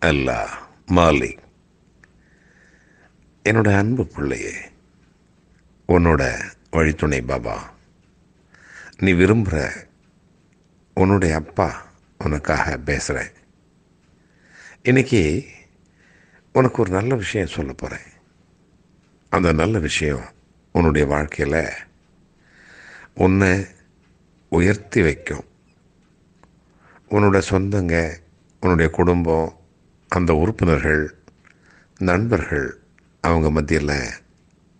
அல்லா மாலி. என்னோட அன்பு பிள்ளையே உன்னோட வழித்துணை பாபா. நீ விரும்புகிற உன்னுடைய அப்பா உனக்காக பேசுகிறேன் இன்றைக்கி உனக்கு ஒரு நல்ல விஷயம் சொல்ல போகிறேன் அந்த நல்ல விஷயம் உன்னுடைய வாழ்க்கையில் உன்னை உயர்த்தி வைக்கும். உன்னோட சொந்தங்க உன்னுடைய குடும்பம் அந்த உறுப்பினர்கள் நண்பர்கள் அவங்க மத்தியில்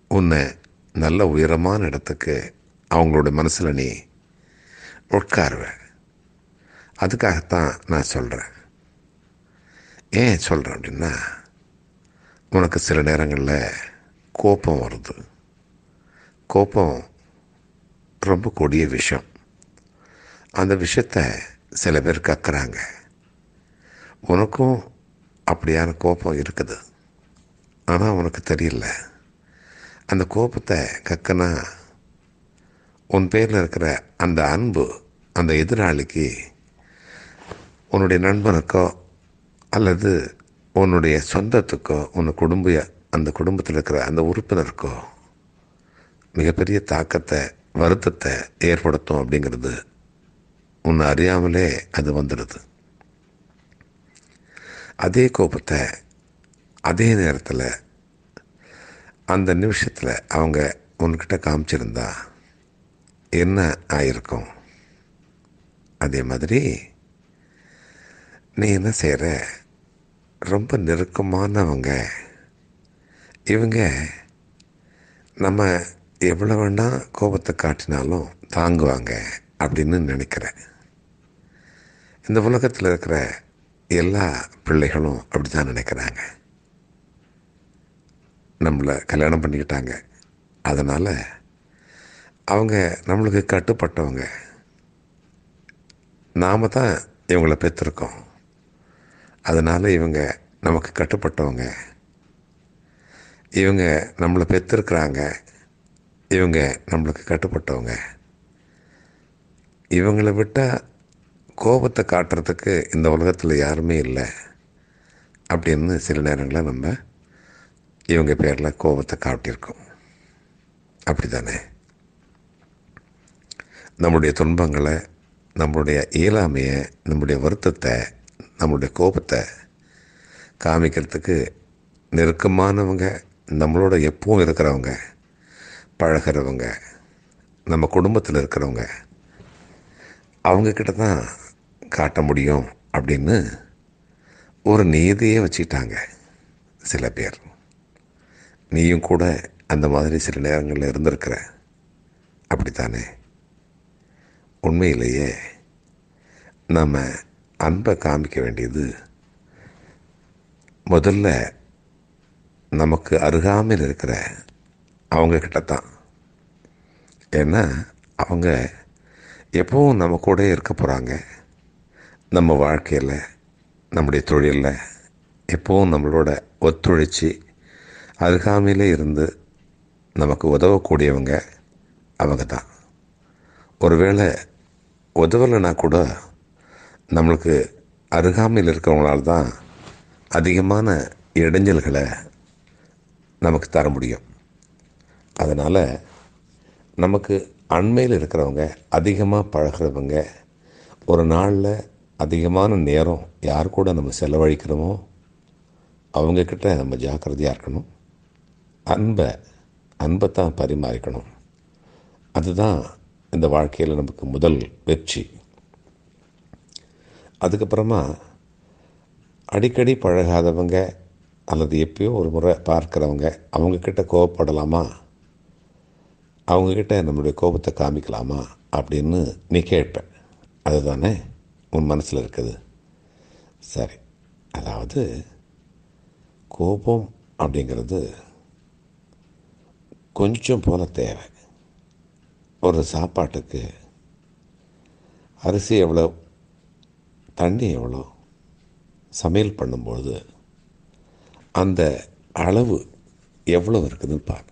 உன்னை நல்ல உயரமான இடத்துக்கு அவங்களோட மனசில் நீ உட்காருவ. அதுக்காகத்தான் நான் சொல்கிறேன் ஏன் சொல்கிறேன் அப்படின்னா உனக்கு சில நேரங்களில் கோபம் வருது. கோபம் ரொம்ப கொடிய விஷயம். அந்த விஷயத்தை சில பேர் கக்குறாங்க உனக்கும் அப்படியான கோபம் இருக்குது. ஆனால் உனக்கு தெரியல. அந்த கோபத்தை கக்கனா உன் பேரில் இருக்கிற அந்த அன்பு அந்த எதிராளிக்கு உன்னுடைய நண்பனுக்கோ அல்லது உன்னுடைய சொந்தத்துக்கோ உன் குடும்ப அந்த குடும்பத்தில் இருக்கிற அந்த உறுப்பினருக்கோ மிகப்பெரிய தாக்கத்தை வருத்தத்தை ஏற்படுத்தும் அப்படிங்கிறது உன்னை அறியாமலே அது வந்துடுது. அதே கோபத்தை அதே நேரத்தில் அந்த நிமிஷத்தில் அவங்க உன்கிட்ட காமிச்சிருந்தா என்ன ஆயிருக்கும்? அதே மாதிரி நீ என்ன செய்கிற ரொம்ப நெருக்கமானவங்க. இவங்க நம்ம எவ்வளோ வேணால் கோபத்தை காட்டினாலும் தாங்குவாங்க அப்படின்னு நினைக்கிறேன். இந்த உலகத்தில் இருக்கிற எல்லா பிள்ளைகளும் அப்படி தான் நினைக்கிறாங்க. நம்மளை கல்யாணம் பண்ணிக்கிட்டாங்க. அதனால் அவங்க நம்மளுக்கு கட்டுப்பட்டவங்க. நாம் தான் இவங்கள பெற்றிருக்கோம். அதனால் இவங்க நமக்கு கட்டுப்பட்டவங்க. இவங்க நம்மளை பெற்றிருக்கிறாங்க. இவங்க நம்மளுக்கு கட்டுப்பட்டவங்க. இவங்களை விட்டால் கோபத்தை காட்டுறதுக்கு இந்த உலகத்தில் யாருமே இல்லை அப்படின்னு சில நேரங்களில் நம்ம இவங்க பேரில் கோபத்தை காட்டியிருக்கோம். அப்படி தானே நம்முடைய துன்பங்களை நம்மளுடைய இயலாமையை நம்முடைய வருத்தத்தை நம்மளுடைய கோபத்தை காமிக்கிறதுக்கு நெருக்கமானவங்க நம்மளோட எப்பவும் இருக்கிறவங்க பழகிறவங்க நம்ம குடும்பத்தில் இருக்கிறவங்க அவங்கக்கிட்ட தான் காட்ட முடியும் அப்படின்னு ஒரு நீதியே வச்சுக்கிட்டாங்க சில பேர். நீயும் கூட அந்த மாதிரி சில நேரங்களில் இருந்திருக்கிற. அப்படித்தானே? உண்மையிலேயே நம்ம அன்பை காமிக்க வேண்டியது முதல்ல நமக்கு அருகாமையில் இருக்கிற அவங்கக்கிட்ட தான். ஏன்னா அவங்க எப்பவும் நம்ம கூட இருக்க போகிறாங்க நம்ம வாழ்க்கையில் நம்முடைய தொழிலில் எப்போவும் நம்மளோட ஒத்துழைச்சி அருகாமையில் இருந்து நமக்கு உதவக்கூடியவங்க அவங்க தான் ஒருவேளை உதவலைன்னா கூட நம்மளுக்கு அருகாமையில் இருக்கிறவங்களால தான் அதிகமான இடைஞ்சல்களை நமக்கு தர முடியும். அதனால் நமக்கு அண்மையில் இருக்கிறவங்க அதிகமாக பழகிறவங்க ஒரு நாளில் அதிகமான நேரம் யார் கூட நம்ம செலவழிக்கிறோமோ அவங்கக்கிட்ட நம்ம ஜாக்கிரதையாக இருக்கணும். அன்பை அன்பை தான் பரிமாறிக்கணும். அதுதான் இந்த வாழ்க்கையில் நமக்கு முதல் வெற்றி. அதுக்கப்புறமா அடிக்கடி பழகாதவங்க அல்லது எப்பயோ ஒரு முறை பார்க்குறவங்க அவங்கக்கிட்ட கோவப்படலாமா? அவங்கக்கிட்ட நம்மளுடைய கோபத்தை காமிக்கலாமா? அப்படின்னு நீ கேட்பேன் அதுதானே? உன் மனசில் இருக்குது. சரி. அதாவது கோபம் அப்படிங்கிறது கொஞ்சம் போல தேவை. ஒரு சாப்பாட்டுக்கு அரிசி எவ்வளோ தண்ணி எவ்வளோ சமையல் பண்ணும்பொழுது அந்த அளவு எவ்வளோ இருக்குதுன்னு பார்.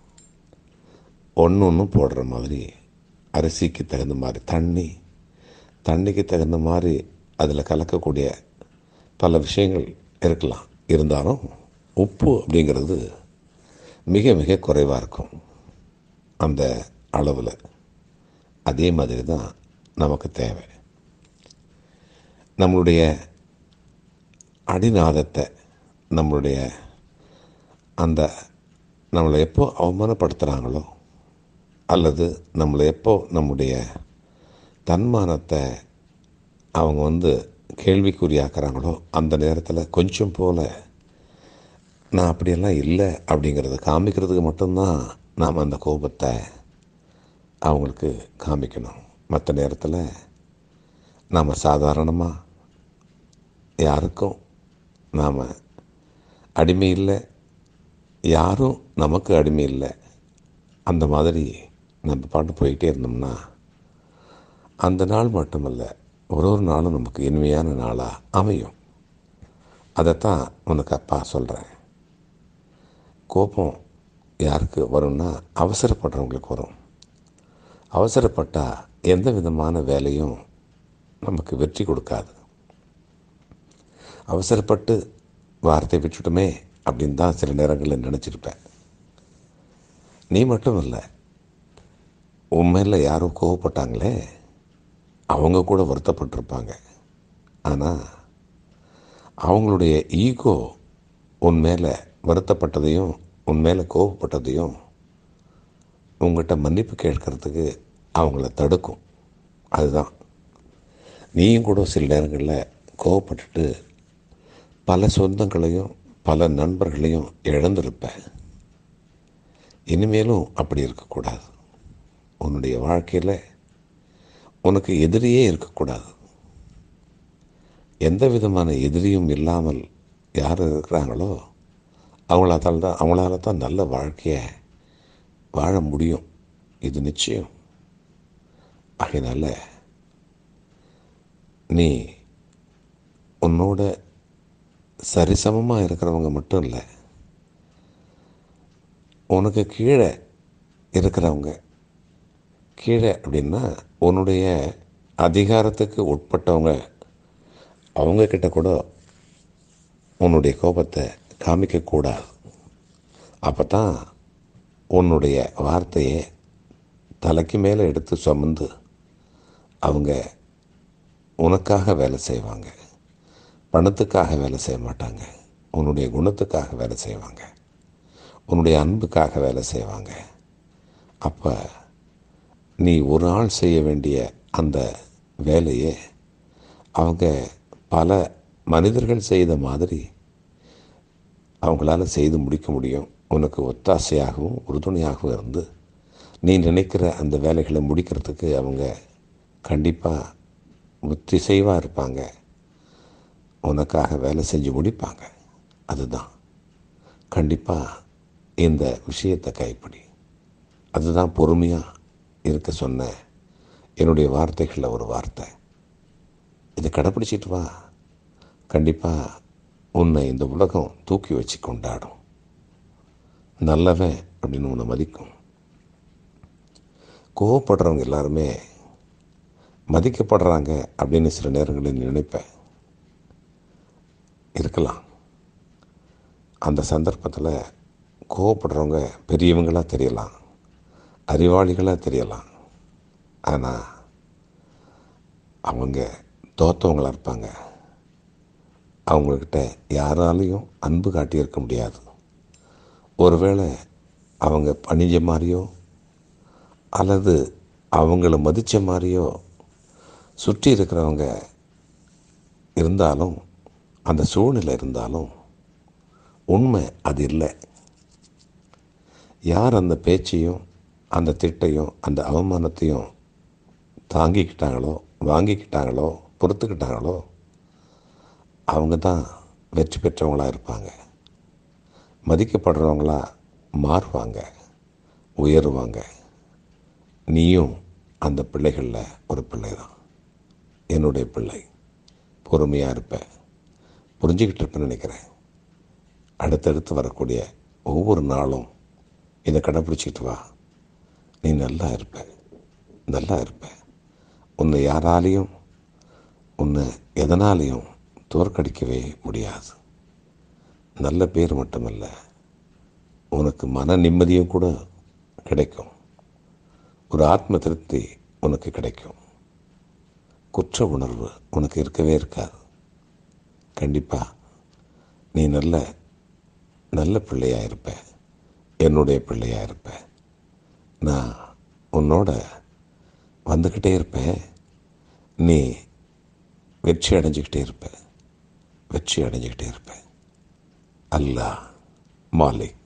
ஒன்று ஒன்று போடுற மாதிரி அரிசிக்கு தகுந்த மாதிரி தண்ணி தண்ணிக்கு தகுந்த மாதிரி அதில் கலக்கக்கூடிய பல விஷயங்கள் இருக்கலாம். இருந்தாலும் உப்பு அப்படிங்கிறது மிக மிக குறைவாக இருக்கும். அந்த அளவில். அதே மாதிரி தான் நமக்கு தேவை. நம்மளுடைய அடிநாதத்தை நம்மளுடைய அந்த நம்மளை எப்போ அவமானப்படுத்துகிறாங்களோ அல்லது நம்மளை எப்போ நம்முடைய தன்மானத்தை அவங்க வந்து கேள்விக்குறியாக்குறாங்களோ அந்த நேரத்தில் கொஞ்சம் போல் நான் அப்படியெல்லாம் இல்லை அப்படிங்கிறத காமிக்கிறதுக்கு மட்டும்தான் நாம் அந்த கோபத்தை அவங்களுக்கு காமிக்கணும். மற்ற நேரத்தில் நாம் சாதாரணமாக யாருக்கும் நாம் அடிமை இல்லை. யாரும் நமக்கு அடிமை இல்லை. அந்த மாதிரி நம்ம பாட்டு போயிட்டே இருந்தோம்னா அந்த நாள் மட்டுமல்ல ஒரு ஒரு நாளும் நமக்கு இனிமையான நாளாக அமையும். அதைத்தான் உனக்கு அப்பா சொல்கிறேன் கோபம் யாருக்கு வரும்னா அவசரப்படுறவங்களுக்கு வரும். அவசரப்பட்டால் எந்த விதமான வேலையும் நமக்கு வெற்றி கொடுக்காது. அவசரப்பட்டு வார்த்தை விட்டுட்டுமே அப்படின்னு தான் சில நேரங்களில் நினச்சிருப்பேன். நீ மட்டும் இல்லை உண்மையில் யாரும் கோவப்பட்டாங்களே? அவங்க கூட வருத்தப்பட்டிருப்பாங்க. ஆனால் அவங்களுடைய ஈகோ உன் மேலே வருத்தப்பட்டதையும் உன் மேலே கோவப்பட்டதையும் உங்கள்கிட்ட மன்னிப்பு கேட்கறதுக்கு அவங்கள தடுக்கும். அதுதான். நீயும் கூட சில நேரங்களில் கோவப்பட்டுட்டு பல சொந்தங்களையும் பல நண்பர்களையும் இழந்திருப்ப. இனிமேலும் அப்படி இருக்கக்கூடாது. உன்னுடைய வாழ்க்கையில் உனக்கு எதிரியே இருக்கக்கூடாது. எந்த விதமான எதிரியும் இல்லாமல் யார் இருக்கிறாங்களோ அவங்களால தான் அவங்களால தான் நல்ல வாழ்க்கையை வாழ முடியும். இது நிச்சயம். அதனால் நீ உன்னோட சரிசமமாக இருக்கிறவங்க மட்டும் இல்லை உனக்கு கீழே இருக்கிறவங்க கீழே அப்படின்னா உன்னுடைய அதிகாரத்துக்கு உட்பட்டவங்க அவங்கக்கிட்ட கூட உன்னுடைய கோபத்தை காமிக்கக்கூடாது. அப்போ தான் உன்னுடைய வார்த்தையை தலைக்கு மேலே எடுத்து சுமந்து அவங்க உனக்காக வேலை செய்வாங்க. பணத்துக்காக வேலை செய்ய மாட்டாங்க. உன்னுடைய குணத்துக்காக வேலை செய்வாங்க. உன்னுடைய அன்புக்காக வேலை செய்வாங்க. அப்போ நீ ஒரு ஆள் செய்ய வேண்டிய அந்த வேலையை அவங்க பல மனிதர்கள் செய்த மாதிரி அவங்களால செய்து முடிக்க முடியும். உனக்கு ஒத்தாசையாகவும் உறுதுணையாகவும் இருந்து நீ நினைக்கிற அந்த வேலைகளை முடிக்கிறதுக்கு அவங்க கண்டிப்பாக ஒத்திசைவாக இருப்பாங்க. உனக்காக வேலை செஞ்சு முடிப்பாங்க. அதுதான். கண்டிப்பாக இந்த விஷயத்தை கைப்பிடி. அதுதான் பொறுமையாக இருக்க சொன்ன என்னுடைய வார்த்தைகளில் ஒரு வார்த்தை. இதை கடைப்பிடிச்சிட்டு வா. கண்டிப்பாக உன்னை இந்த உலகம் தூக்கி வச்சு கொண்டாடும். நல்லவன் அப்படின்னு உன்னை மதிக்கும். கோவப்படுறவங்க எல்லாருமே மதிக்கப்படுறாங்க அப்படின்னு சில நேரங்களில் நினைப்பேன் இருக்கலாம். அந்த சந்தர்ப்பத்தில் கோவப்படுறவங்க பெரியவங்களாக தெரியலாம். அறிவாளிகளாக தெரியலாம். ஆனால் அவங்க தோத்தவங்களாக இருப்பாங்க. அவங்கக்கிட்ட யாராலையும் அன்பு காட்டியிருக்க முடியாது. ஒருவேளை அவங்க பணிஞ்ச மாதிரியோ அல்லது அவங்கள மதித்த மாதிரியோ சுற்றி இருக்கிறவங்க இருந்தாலும் அந்த சூழ்நிலை இருந்தாலும் உண்மை அது இல்லை. யார் அந்த பேச்சையும் அந்த திட்டையும் அந்த அவமானத்தையும் தாங்கிக்கிட்டாங்களோ வாங்கிக்கிட்டாங்களோ பொறுத்துக்கிட்டாங்களோ அவங்க தான் வெற்றி பெற்றவங்களாக இருப்பாங்க. மதிக்கப்படுறவங்களா மாறுவாங்க உயருவாங்க. நீயும் அந்த பிள்ளைகளில் ஒரு பிள்ளை தான். என்னுடைய பிள்ளை. பொறுமையாக இருப்பேன். புரிஞ்சுக்கிட்டு இருப்பேன்னு நினைக்கிறேன். அடுத்தடுத்து வரக்கூடிய ஒவ்வொரு நாளும் இதை கடைப்பிடிச்சிக்கிட்டு வா. நீ நல்லா இருப்ப. நல்லா இருப்ப. உன்னை யாராலையும் உன்னை எதனாலையும் தோற்கடிக்கவே முடியாது. நல்ல பேர் மட்டுமல்ல உனக்கு மன நிம்மதியும் கூட கிடைக்கும். ஒரு ஆத்ம திருப்தி உனக்கு கிடைக்கும். குற்ற உணர்வு உனக்கு இருக்கவே இருக்காது. கண்டிப்பாக நீ நல்ல நல்ல பிள்ளையாக இருப்ப. என்னுடைய பிள்ளையாக இருப்பேன் நான் உன்னோட வந்துக்கிட்டே இருப்பேன். நீ வெற்றி அடைஞ்சிக்கிட்டே இருப்ப. வெற்றி அடைஞ்சிக்கிட்டே இருப்ப. அல்லாஹ் மாலிக்.